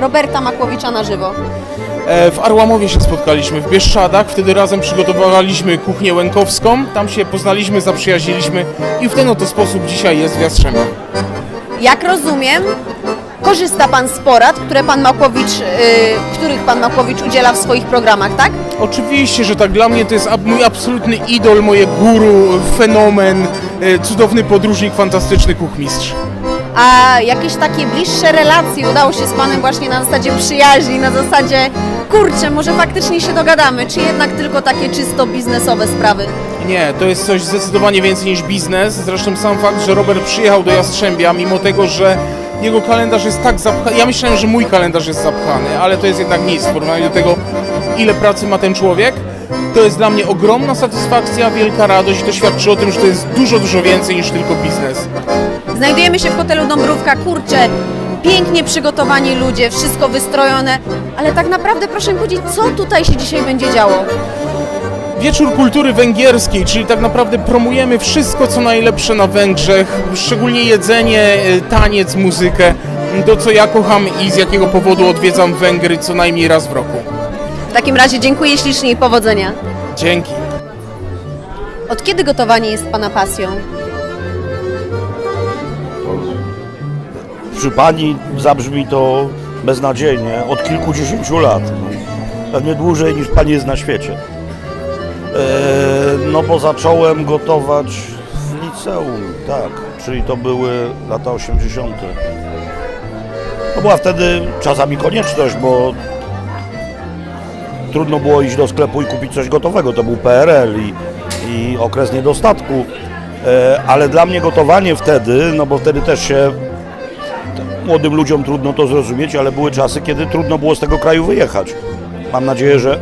Roberta Makłowicza na żywo? E, W Arłamowie się spotkaliśmy, w Bieszczadach. Wtedy razem przygotowywaliśmy kuchnię łękowską. Tam się poznaliśmy, zaprzyjaźniliśmy i w ten oto sposób dzisiaj jest w Jastrzębiach. Jak rozumiem, korzysta Pan z porad, które Pan Makłowicz, y, których Pan Makłowicz udziela w swoich programach, tak? Oczywiście, że tak dla mnie to jest ab- mój absolutny idol, moje guru, fenomen, e, cudowny podróżnik, fantastyczny kuchmistrz. A jakieś takie bliższe relacje udało się z Panem właśnie na zasadzie przyjaźni, na zasadzie kurczę, może faktycznie się dogadamy, czy jednak tylko takie czysto biznesowe sprawy? Nie, to jest coś zdecydowanie więcej niż biznes. Zresztą sam fakt, że Robert przyjechał do Jastrzębia, mimo tego, że jego kalendarz jest tak zapchany. Ja myślałem, że mój kalendarz jest zapchany, ale to jest jednak nic w porównaniu do tego, ile pracy ma ten człowiek. To jest dla mnie ogromna satysfakcja, wielka radość i to świadczy o tym, że to jest dużo, dużo więcej niż tylko biznes. Znajdujemy się w hotelu Dąbrówka, kurczę, pięknie przygotowani ludzie, wszystko wystrojone, ale tak naprawdę proszę mi powiedzieć, co tutaj się dzisiaj będzie działo? Wieczór kultury węgierskiej, czyli tak naprawdę promujemy wszystko, co najlepsze na Węgrzech, szczególnie jedzenie, e, taniec, muzykę, to co ja kocham i z jakiego powodu odwiedzam Węgry co najmniej raz w roku. W takim razie dziękuję ślicznie i powodzenia. Dzięki. Od kiedy gotowanie jest Pana pasją? Przy pani zabrzmi to beznadziejnie od kilkudziesięciu lat. Pewnie dłużej niż pani jest na świecie. E, no bo zacząłem gotować w liceum, tak, czyli to były lata 80. To była wtedy czasami konieczność, bo trudno było iść do sklepu i kupić coś gotowego. To był PRL i, i okres niedostatku. E, ale dla mnie gotowanie wtedy, no bo wtedy też się młodym ludziom trudno to zrozumieć, ale były czasy, kiedy trudno było z tego kraju wyjechać. Mam nadzieję, że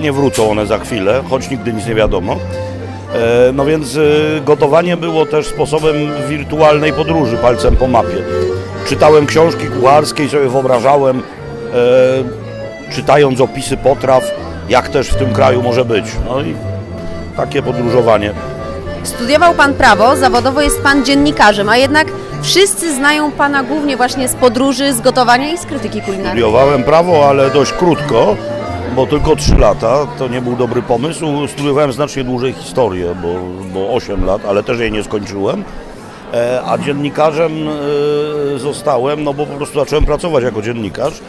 nie wrócą one za chwilę, choć nigdy nic nie wiadomo. E, No więc e, gotowanie było też sposobem wirtualnej podróży palcem po mapie. Czytałem książki kucharskie i sobie wyobrażałem, e, czytając opisy potraw, jak też w tym kraju może być. No i takie podróżowanie. Studiował Pan prawo, zawodowo jest Pan dziennikarzem, a jednak wszyscy znają Pana głównie właśnie z podróży, z gotowania i z krytyki kulinarnej. Studiowałem prawo, ale dość krótko, bo tylko 3 lata. To nie był dobry pomysł. Studiowałem znacznie dłużej historię, bo, bo 8 lat, ale też jej nie skończyłem. E, A dziennikarzem e, zostałem, no bo po prostu zacząłem pracować jako dziennikarz.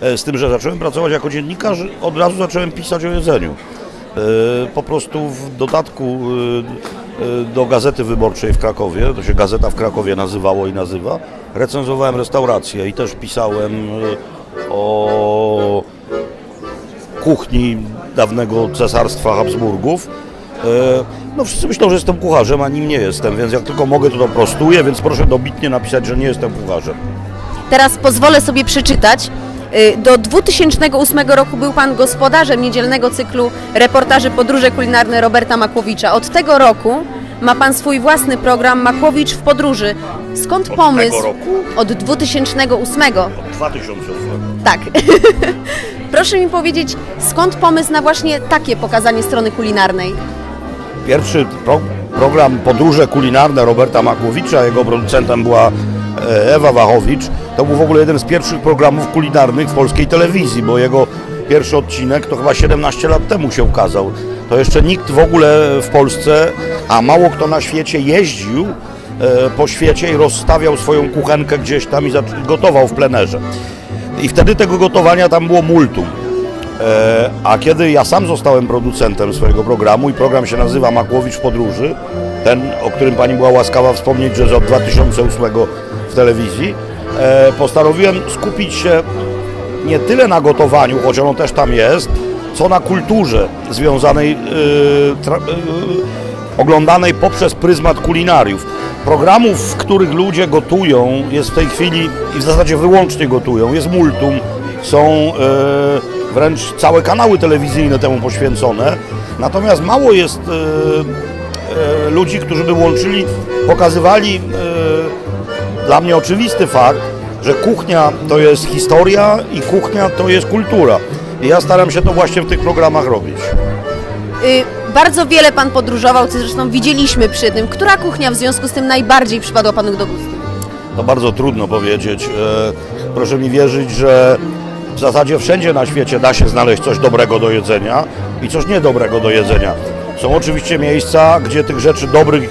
E, Z tym, że zacząłem pracować jako dziennikarz, od razu zacząłem pisać o jedzeniu. E, Po prostu w dodatku e, e, do Gazety Wyborczej w Krakowie, to się Gazeta w Krakowie nazywało i nazywa, recenzowałem restauracje i też pisałem o kuchni dawnego cesarstwa Habsburgów. No wszyscy myślą, że jestem kucharzem, a nim nie jestem, więc jak tylko mogę, to to prostuję, więc proszę dobitnie napisać, że nie jestem kucharzem. Teraz pozwolę sobie przeczytać. Y, Do 2008 roku był Pan gospodarzem niedzielnego cyklu reportaży Podróże kulinarne Roberta Makłowicza. Od tego roku ma Pan swój własny program Makłowicz w podróży. Skąd Od pomysł? tego roku? Od 2008. Od 2008. Tak. Proszę mi powiedzieć, skąd pomysł na właśnie takie pokazanie strony kulinarnej? Pierwszy pro, program Podróże kulinarne Roberta Makłowicza, jego producentem była e, Ewa Wachowicz. To był w ogóle jeden z pierwszych programów kulinarnych w polskiej telewizji, bo jego pierwszy odcinek to chyba 17 lat temu się ukazał. To jeszcze nikt w ogóle w Polsce, a mało kto na świecie jeździł e, po świecie i rozstawiał swoją kuchenkę gdzieś tam i gotował w plenerze. I wtedy tego gotowania tam było multum. E, A kiedy ja sam zostałem producentem swojego programu i program się nazywa Makłowicz w podróży, ten, o którym pani była łaskawa wspomnieć, że od 2008 w telewizji, postanowiłem skupić się nie tyle na gotowaniu, choć ono też tam jest, co na kulturze związanej, e, e, oglądanej poprzez pryzmat kulinariów. Programów, w których ludzie gotują, jest w tej chwili i w zasadzie wyłącznie gotują, jest multum, są e, wręcz całe kanały telewizyjne temu poświęcone. Natomiast mało jest e, e, ludzi, którzy by łączyli, pokazywali e, dla mnie oczywisty fakt, że kuchnia to jest historia i kuchnia to jest kultura. I ja staram się to właśnie w tych programach robić. Y, bardzo wiele Pan podróżował, co zresztą widzieliśmy przy tym. Która kuchnia w związku z tym najbardziej przypadła Panu do gustu? To bardzo trudno powiedzieć. E, Proszę mi wierzyć, że w zasadzie wszędzie na świecie da się znaleźć coś dobrego do jedzenia i coś niedobrego do jedzenia. Są oczywiście miejsca, gdzie tych rzeczy dobrych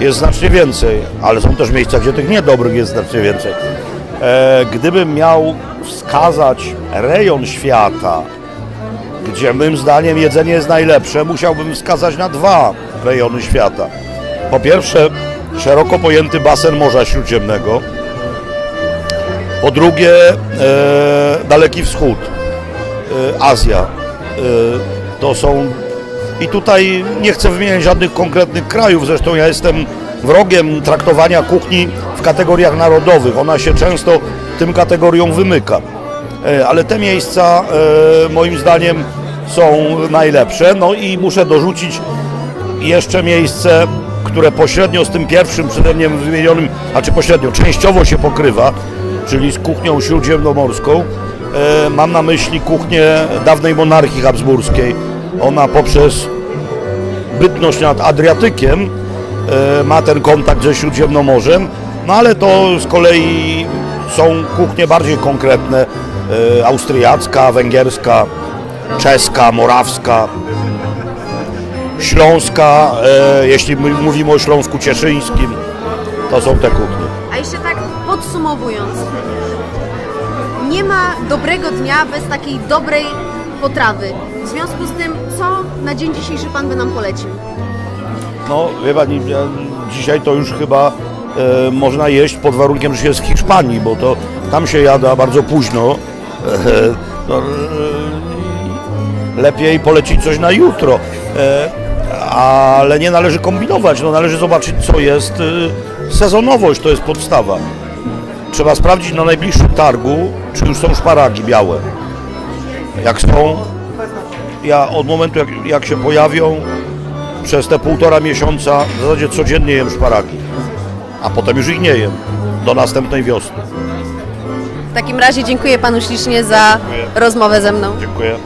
jest znacznie więcej, ale są też miejsca, gdzie tych niedobrych jest znacznie więcej. E, Gdybym miał wskazać rejon świata, gdzie moim zdaniem jedzenie jest najlepsze, musiałbym wskazać na dwa rejony świata. Po pierwsze, szeroko pojęty basen Morza Śródziemnego. Po drugie, e, Daleki Wschód, e, Azja. E, to są. I tutaj nie chcę wymieniać żadnych konkretnych krajów, zresztą ja jestem wrogiem traktowania kuchni w kategoriach narodowych. Ona się często tym kategoriom wymyka. E, ale te miejsca e, moim zdaniem są najlepsze. No i muszę dorzucić jeszcze miejsce, które pośrednio z tym pierwszym przede mnie wymienionym, a czy pośrednio, częściowo się pokrywa, czyli z kuchnią śródziemnomorską. E, mam na myśli kuchnię dawnej monarchii habsburskiej. Ona poprzez bytność nad Adriatykiem e, ma ten kontakt ze Śródziemnomorzem, no ale to z kolei są kuchnie bardziej konkretne, e, austriacka, węgierska, czeska, morawska, śląska, e, jeśli my mówimy o Śląsku Cieszyńskim, to są te kuchnie. A jeszcze tak podsumowując, nie ma dobrego dnia bez takiej dobrej potrawy. W związku z tym, co na dzień dzisiejszy Pan by nam polecił? No, wie pani, dzisiaj to już chyba e, można jeść pod warunkiem, że się jest w Hiszpanii, bo to tam się jada bardzo późno. E, no, e, lepiej polecić coś na jutro. E, ale nie należy kombinować, no, należy zobaczyć, co jest. E, sezonowość to jest podstawa. Trzeba sprawdzić na najbliższym targu, czy już są szparagi białe. Jak są, ja od momentu jak, jak się pojawią, przez te półtora miesiąca w zasadzie codziennie jem szparagi, a potem już ich nie jem do następnej wiosny. W takim razie dziękuję Panu ślicznie za rozmowę ze mną. Dziękuję.